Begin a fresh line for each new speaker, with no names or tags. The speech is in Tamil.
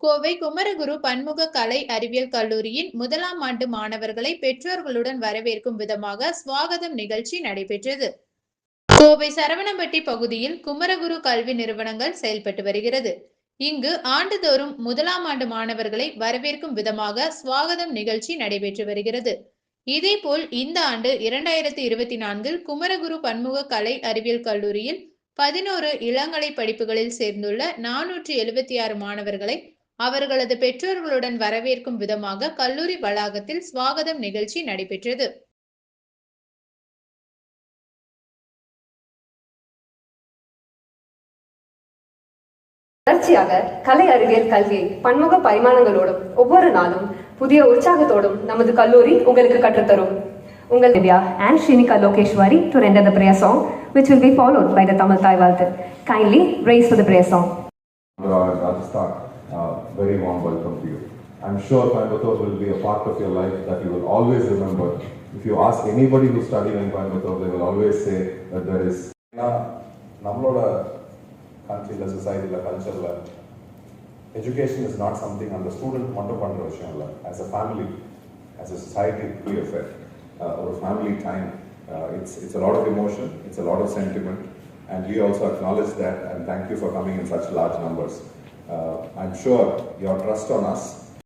கோவை குமரகுரு பன்முக கலை அறிவியல் கல்லூரியின் முதலாம் ஆண்டு மாணவர்களை பெற்றோர்களுடன் வரவேற்கும் விதமாக சுவாகதம் நிகழ்ச்சி நடைபெற்றது. கோவை சரவணம்பட்டி பகுதியில் குமரகுரு கல்வி நிறுவனங்கள் செயல்பட்டு வருகிறது. இங்கு ஆண்டுதோறும் முதலாம் ஆண்டு மாணவர்களை வரவேற்கும் விதமாக சுவாகதம் நிகழ்ச்சி நடைபெற்று வருகிறது. இதேபோல் இந்த ஆண்டு இரண்டாயிரத்தி இருபத்தி நான்கில் குமரகுரு பன்முக கலை அறிவியல் கல்லூரியில் பதினோரு இளங்கலை படிப்புகளில் சேர்ந்துள்ள நானூற்றி எழுபத்தி ஆறு மாணவர்களை அவர்களது பெற்றோர்களுடன் வரவேற்கும் விதமாக கல்லூரி வளாகத்தில் சுவாகதம் நிகழ்ச்சி நடைபெற்றது
தொடர்ச்சியாக கலை அறிவியல் கல்வியை பன்முக பரிமாணங்களோடும் ஒவ்வொரு நாளும் புதிய உற்சாகத்தோடும் நமது கல்லூரி உங்களுக்கு கற்றுத்தரும் உங்கள் Divya and Shrinika Lokeshwari to render the prayer song which will be followed by the Tamil Thai Valthar. Kindly raise for the prayer song.
Rajasthan, uh, very warm welcome to you. I'm sure Coimbatore will be a part of your life that you will always remember. If you ask anybody who studied in Coimbatore, they will always say that there is.
ஏன்னா நம்மளோட கண்ட்ரியில் சொசைட்டியில் கல்ச்சரில் எஜுகேஷன் இஸ் நாட் சம்திங் அந்த ஸ்டூடெண்ட் மட்டும் பண்ணுற விஷயம் இல்லை as a family as a society we effect ஒரு family time it's it's a lot of emotion it's a lot of sentiment and we also acknowledge that and thank you for coming in such large numbers I'm sure your trust on us.